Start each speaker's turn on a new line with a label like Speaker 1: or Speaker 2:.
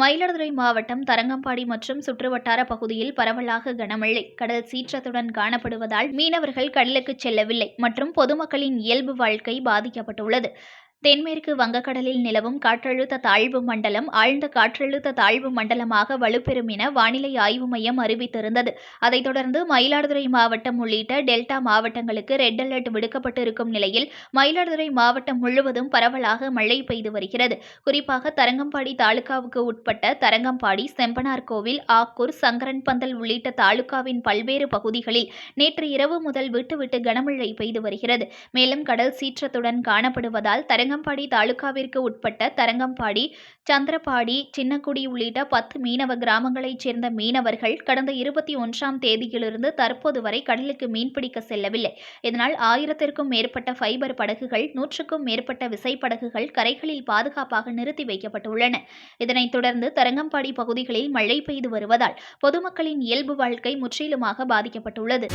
Speaker 1: மயிலாடுதுறை மாவட்டம் தரங்கம்பாடி மற்றும் சுற்றுவட்டார பகுதியில் பரவலாக கனமழை. கடல் சீற்றத்துடன் காணப்படுவதால் மீனவர்கள் கடலுக்கு செல்லவில்லை மற்றும் பொதுமக்களின் இயல்பு வாழ்க்கை பாதிக்கப்பட்டுள்ளது. தென்மேற்கு வங்கக்கடலில் நிலவும் காற்றழுத்த தாழ்வு மண்டலம் ஆழ்ந்த காற்றழுத்த தாழ்வு மண்டலமாக வலுப்பெறும் என வானிலை ஆய்வு மையம் அறிவித்திருந்தது. அதைத் தொடர்ந்து மயிலாடுதுறை மாவட்டம் உள்ளிட்ட டெல்டா மாவட்டங்களுக்கு ரெட் அலர்ட் விடுக்கப்பட்டு இருக்கும் நிலையில் மயிலாடுதுறை மாவட்டம் முழுவதும் பரவலாக மழை பெய்து வருகிறது. குறிப்பாக தரங்கம்பாடி தாலுகாவுக்கு உட்பட்ட தரங்கம்பாடி செம்பனார் கோவில் ஆக்கூர் சங்கரன்பந்தல் உள்ளிட்ட தாலுகாவின் பல்வேறு பகுதிகளில் நேற்று இரவு முதல் விட்டுவிட்டு கனமழை பெய்து வருகிறது. மேலும் கடல் சீற்றத்துடன் காணப்படுவதால் தரங்க தரங்கம்பாடி தாலுகாவிற்கு உட்பட்ட தரங்கம்பாடி சந்திரபாடி சின்னக்குடி உள்ளிட்ட பத்து மீனவ கிராமங்களைச் சேர்ந்த மீனவர்கள் கடந்த இருபத்தி ஒன்றாம் தேதியிலிருந்து தற்போது வரை கடலுக்கு மீன்பிடிக்க செல்லவில்லை. இதனால் ஆயிரத்திற்கும் மேற்பட்ட ஃபைபர் படகுகள் நூற்றுக்கும் மேற்பட்ட விசைப்படகுகள் கரைகளில் பாதுகாப்பாக நிறுத்தி வைக்கப்பட்டுள்ளன. இதனைத் தொடர்ந்து தரங்கம்பாடி பகுதிகளில் மழை பெய்து வருவதால் பொதுமக்களின் இயல்பு வாழ்க்கை முற்றிலுமாக பாதிக்கப்பட்டுள்ளது.